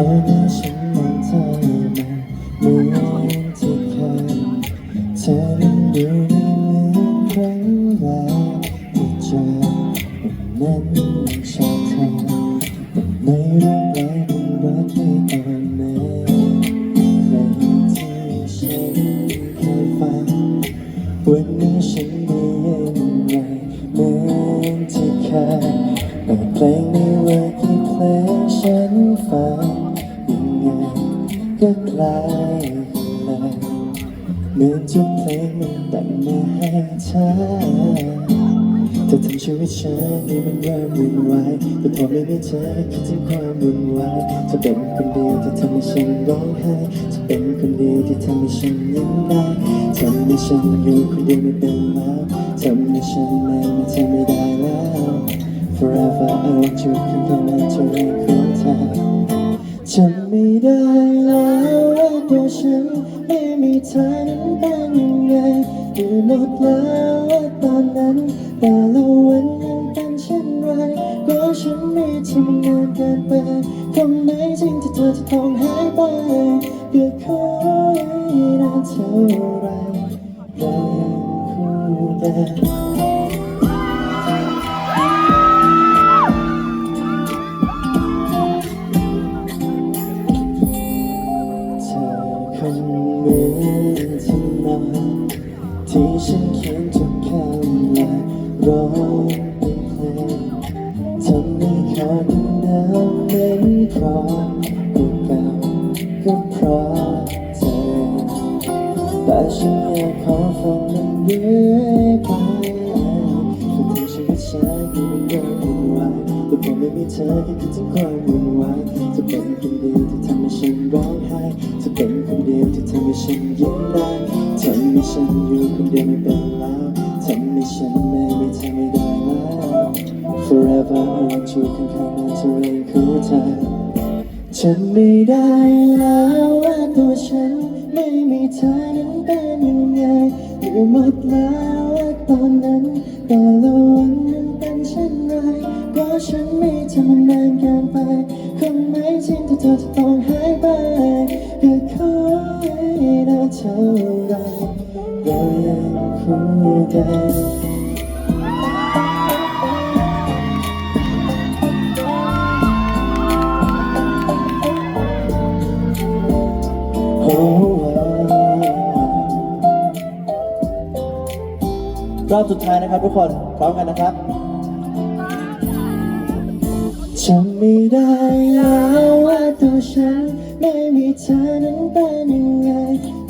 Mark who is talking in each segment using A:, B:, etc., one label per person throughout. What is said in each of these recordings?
A: อนนี้ฉันมองเธอมาเหมือนที่เคยเธอนั้นดูไม่เหมือนครั้งแรกที่เจอวันนั้นยังชอบเธอแต่ไม่รู้ว่าเป็นรักไม่อ่อนแม้เพลงที่ฉันเคยฟังวันนี้ฉันได้ยินไงเหมือนที่เคยเปิดเพลงในวันที่เพลงฉันฟังยังไง ก็คล้ายเลยเหมือนทุกเพลงมันแต่งมาให้เธอเธอทำชีวิตฉันให้มันเริ่มวุ่นวายแต่พอไม่มีเธอคิดถึงความวุ่นวายเธอเป็นคนเดียวที่ทำให้ฉันร้องไห้เธอเป็นคนเดียวที่ทำให้ฉันยิ้มได้ทำให้ฉันอยู่คนเดียวไม่เป็นแล้วทำให้ฉันไม่มีเธอไม่ได้แล้ว Forever I want you คือพลังเท่าไรของเธอจำไม่ได้ เธอนั้นเป็นยังไงลือหมดแล้วว่าตอนนั้น แต่ละวันนั้นเป็นเช่นไรก็ฉันไม่ทำงานเกินไปคงไม่จริงที่เธอจะต้องหายไปเพื่อคอยนานเท่าไรเรายังคู่กัน เหมือนที่นอนที่ฉันเขียนทุกคำและร้องเป็นเพลงทำให้คอดูน้ำไม่พร้อมกูเก่าก็เพราะเธอแต่ฉันอยากขอฟังมันเรื่อยไป แต่พอไม่มีเธอก็คิดถึงความวุ่นวายจะเป็นคนเดียวที่ทำให้ฉันร้องไห้จะเป็นคนเดียวที่ทำให้ฉันยิ้มได้ทำให้ฉันอยู่คนเดียวไม่เป็นแล้วทำให้ฉันไม่มีเธอไม่ได้แล้ว Forever I want you ข้างๆนั้นจะเรียนคู่เธอฉันไม่ได้แล้วว่าตัวฉันไม่มีเธอนั้นเป็นยังไงลืมหมดแล้วว่าตอนนั้นแต่ล ไม่ทำมันนานเกินไปคงไม่จริงที่เธอจะต้องหายไปก็ขอให้นานเท่าไรเรายังคู่กันโอ้รอบสุดท้ายนะครับทุกคนพร้อมกันนะครับ จำไม่ได้แล้วว่าตัวฉันไม่มีเธอนั้นเป็นยังไง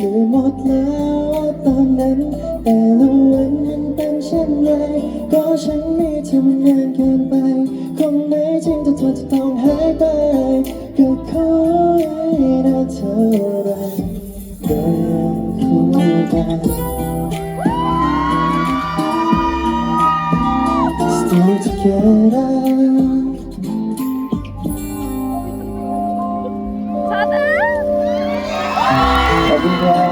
A: ลืมหมดแล้วตอนนั้น แต่ละวันนั้นเป็นเช่นไรก็ฉันไม่ทำงานเกินไปคงไม่จริงจะเธอจะต้องหายไปก็ขอให้ได้เธอได้ก็ยังคู่กัน Still together Thank you.